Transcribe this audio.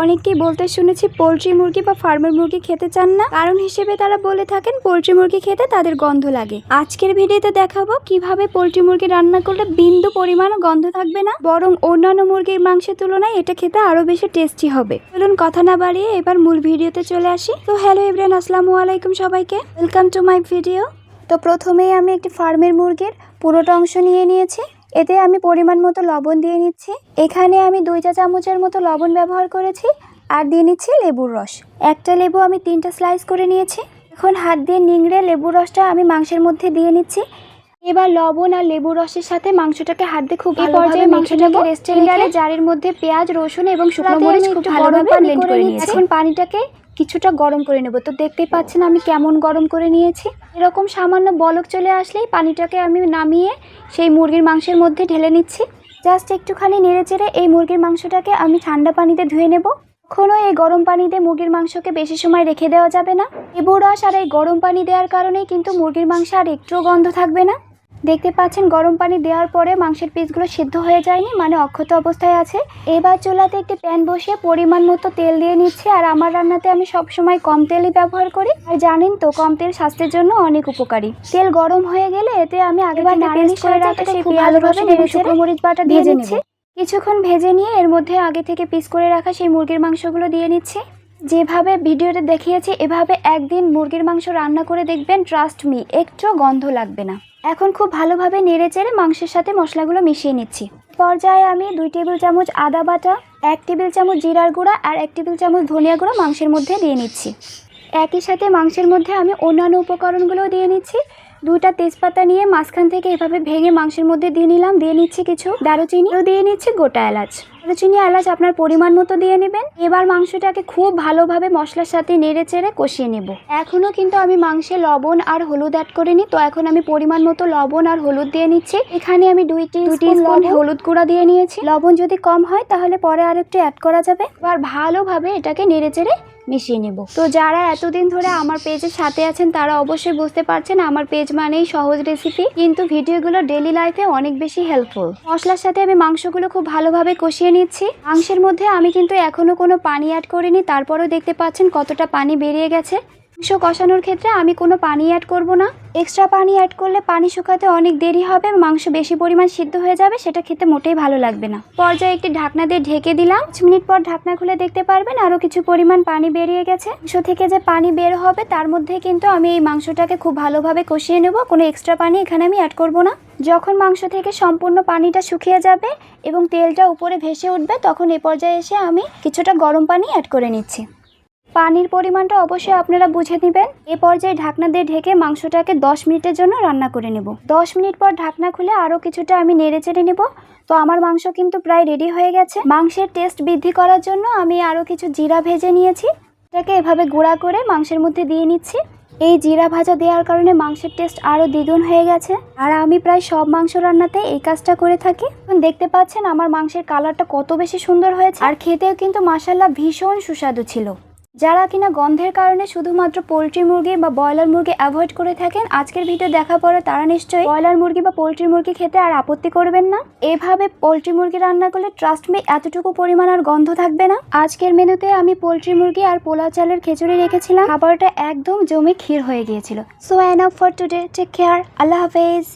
অনেককেই বলতে শুনেছি পোলট্রি মুরগি বা ফার্মের মুরগি খেতে চান না। কারণ হিসেবে তারা বলে থাকেন, পোলট্রি মুরগি খেতে তাদের গন্ধ লাগে। আজকের ভিডিওতে দেখাবো কীভাবে পোলট্রি মুরগি রান্না করলে বিন্দু পরিমাণও গন্ধ থাকবে না, বরং অন্যান্য মুরগির মাংসের তুলনায় এটা খেতে আরও বেশি টেস্টি হবে। চলুন কথা না বাড়িয়ে এবার মূল ভিডিওতে চলে আসি। তো হ্যালো ইব্রান আসসালামু আলাইকুম সবাইকে। ওয়েলকাম টু মাই ভিডিও তো প্রথমেই আমি একটি ফার্মের মুরগির পুরোটা অংশ নিয়ে নিয়েছি। এতে আমি পরিমাণ মতো লবণ দিয়ে নিচ্ছি। এখানে আমি দুই চা চামচের মতো লবণ ব্যবহার করেছি আর দিয়ে নিচ্ছি লেবুর রস। একটা লেবু আমি তিনটা স্লাইস করে নিয়েছি। এখন হাত দিয়ে নিংড়ে লেবুর রসটা আমি মাংসের মধ্যে দিয়ে নিচ্ছি। এবার লবণ আর লেবুর রসের সাথে মাংসটাকে হাত দিয়ে খুব ভালো পর্যায়ে মাংসটাকে রেস্টুরেন্টারে জারের মধ্যে পেঁয়াজ রসুন এবং শুকনো মরিচ খুব ভালোভাবে ব্লেন্ড করে নিয়েছি। এখন পানিটাকে কিছুটা গরম করে নেব। তো দেখতেই পাচ্ছেন আমি কেমন গরম করে নিয়েছি। এরকম সামান্য বলক চলে আসলেই পানিটাকে আমি নামিয়ে সেই মুরগির মাংসের মধ্যে ঢেলে নিচ্ছি। জাস্ট একটুখানি নেড়ে চেড়ে এই মুরগির মাংসটাকে আমি ঠান্ডা পানিতে ধুয়ে নেব। কখনো এই গরম পানিতে মুরগির মাংসকে বেশি সময় রেখে দেওয়া যাবে না। লেবু রস আর এই গরম পানি দেওয়ার কারণেই কিন্তু মুরগির মাংস আর একটুও গন্ধ থাকবে না। দেখতে পাচ্ছেন গরম পানি দেওয়ার পরে মাংসের পিসগুলো সিদ্ধ হয়ে যায়নি মানে অক্ষত অবস্থায় আছে। এবার চুলাতে একটি প্যান বসিয়ে পরিমাণ মতো তেল দিয়ে নিচ্ছি আর আমার রান্নাতে আমি সবসময় কম তেলই ব্যবহার করি। আর জানেন তো কম তেল স্বাস্থ্যের জন্য অনেক উপকারী। তেল গরম হয়ে গেলে এতে আমি আগেবার নাড়ানিশ করে রাখা সেই রসুন শুকনো মরিচ বাটা দিয়ে নিচ্ছি। কিছুক্ষণ ভেজে নিয়ে এর মধ্যে আগে থেকে পিস করে রাখা সেই মুরগির মাংসগুলো দিয়ে নিচ্ছি। যেভাবে ভিডিওতে দেখিয়েছি এভাবে একদিন মুরগির মাংস রান্না করে দেখবেন ট্রাস্ট মি একটু গন্ধ লাগবে না। এখন খুব ভালোভাবে নেড়ে চেড়ে মাংসের সাথে মশলাগুলো মিশিয়ে নিচ্ছি। পর্যায়ে আমি দুই টেবিল চামচ আদা বাটা, এক টেবিল চামচ জিরার গুঁড়া আর এক টেবিল চামচ ধনিয়া গুঁড়া মাংসের মধ্যে দিয়ে নিচ্ছি। একই সাথে মাংসের মধ্যে আমি অন্যান্য উপকরণগুলোও দিয়ে নিচ্ছি। দুইটা তেজপাতা নিয়ে মাঝখান থেকে এভাবে ভেঙে মাংসের মধ্যে দিয়ে নিলাম দিয়ে নিচ্ছি কিছু দারুচিনিও দিয়ে নিচ্ছি গোটা এলাচ। দারুচিনি এলাচ আপনার পরিমাণ মতো দিয়ে নেবেন। এবার মাংসটাকে খুব ভালোভাবে মশলার সাথে নেড়ে চেড়ে কষিয়ে নেব। এখনও কিন্তু আমি মাংসে লবণ আর হলুদ অ্যাড করিনি তো এখন আমি পরিমাণ মতো লবণ আর হলুদ দিয়ে নিচ্ছি। এখানে আমি দুই দুইটি স্পুন হলুদ গুঁড়া দিয়ে নিয়েছি। লবণ যদি কম হয় তাহলে পরে আর একটু অ্যাড করা যাবে। এবার ভালোভাবে এটাকে নেড়ে চেড়ে মিশিয়ে নেব। তো যারা এতদিন ধরে আমার পেজের সাথে আছেন তারা অবশ্যই বুঝতে পারছেন আমার পেজ মানেই সহজ রেসিপি কিন্তু ভিডিওগুলো ডেলি লাইফে অনেক বেশি হেল্পফুল মশলার সাথে আমি মাংসগুলো খুব ভালোভাবে কষিয়ে নিচ্ছি। মাংসের মধ্যে আমি কিন্তু এখনও কোনো পানি অ্যাড করিনি, তারপরেও দেখতে পাচ্ছেন কতটা পানি বেরিয়ে গেছে। মাংস কষানোর ক্ষেত্রে আমি কোনো পানি অ্যাড করব না। এক্সট্রা পানি অ্যাড করলে পানি শুকাতে অনেক দেরি হবে, মাংস বেশি পরিমাণ সিদ্ধ হয়ে যাবে, সেটা খেতে মোটেই ভালো লাগবে না। পর্যায়ে একটি ঢাকনা দিয়ে ঢেকে দিলাম। পাঁচ মিনিট পর ঢাকনা খুলে দেখতে পারবেন আরও কিছু পরিমাণ পানি বেরিয়ে গেছে। মাংস থেকে যে পানি বের হবে, তার মধ্যে কিন্তু আমি এই মাংসটাকে খুব ভালোভাবে কষিয়ে নেব। কোনো এক্সট্রা পানি এখানে আমি অ্যাড করব না। যখন মাংস থেকে সম্পূর্ণ পানিটা শুকিয়ে যাবে এবং তেলটা উপরে ভেসে উঠবে, তখন এ পর্যায়ে এসে আমি কিছুটা গরম পানি অ্যাড করে নিচ্ছি। পানির পরিমাণটা অবশ্যই আপনারা বুঝে নেবেন। এ পর্যায়ে ঢাকনা দিয়ে ঢেকে মাংসটাকে দশ মিনিটের জন্য রান্না করে নেব। দশ মিনিট পর ঢাকনা খুলে আরও কিছুটা আমি নেড়ে চেড়ে নেব। তো আমার মাংস কিন্তু প্রায় রেডি হয়ে গেছে। মাংসের টেস্ট বৃদ্ধি করার জন্য আমি আরও কিছু জিরা ভেজে নিয়েছি। এটাকে এভাবে গুঁড়া করে মাংসের মধ্যে দিয়ে নিচ্ছি। এই জিরা ভাজা দেওয়ার কারণে মাংসের টেস্ট আরও দ্বিগুণ হয়ে গেছে। আর আমি প্রায় সব মাংস রান্নাতে এই কাজটা করে থাকি। এখন দেখতে পাচ্ছেন আমার মাংসের কালারটা কত বেশি সুন্দর হয়েছে। আর খেতেও কিন্তু মাসাল্লাহ ভীষণ সুস্বাদু ছিল। যারা কিনা গন্ধের কারণে শুধুমাত্র পোলট্রি মুরগি বা ব্রয়লার মুরগি অ্যাভয়েড করে থাকেন, আজকের ভিডিও দেখা পরে তারা নিশ্চয়ই ব্রয়লার মুরগি বা পোলট্রি মুরগি খেতে আর আপত্তি করবেন না। এভাবে পোলট্রি মুরগি রান্না করলে ট্রাস্ট মি এতটুকু পরিমাণ আর গন্ধ থাকবে না। আজকের মেনুতে আমি পোলট্রি মুরগি আর পোলাও চালের খিচুড়ি রেখেছিলাম। খাবারটা একদম জমে ক্ষীর হয়ে গিয়েছিল। So and for today take care আল্লাহ হাফেজ।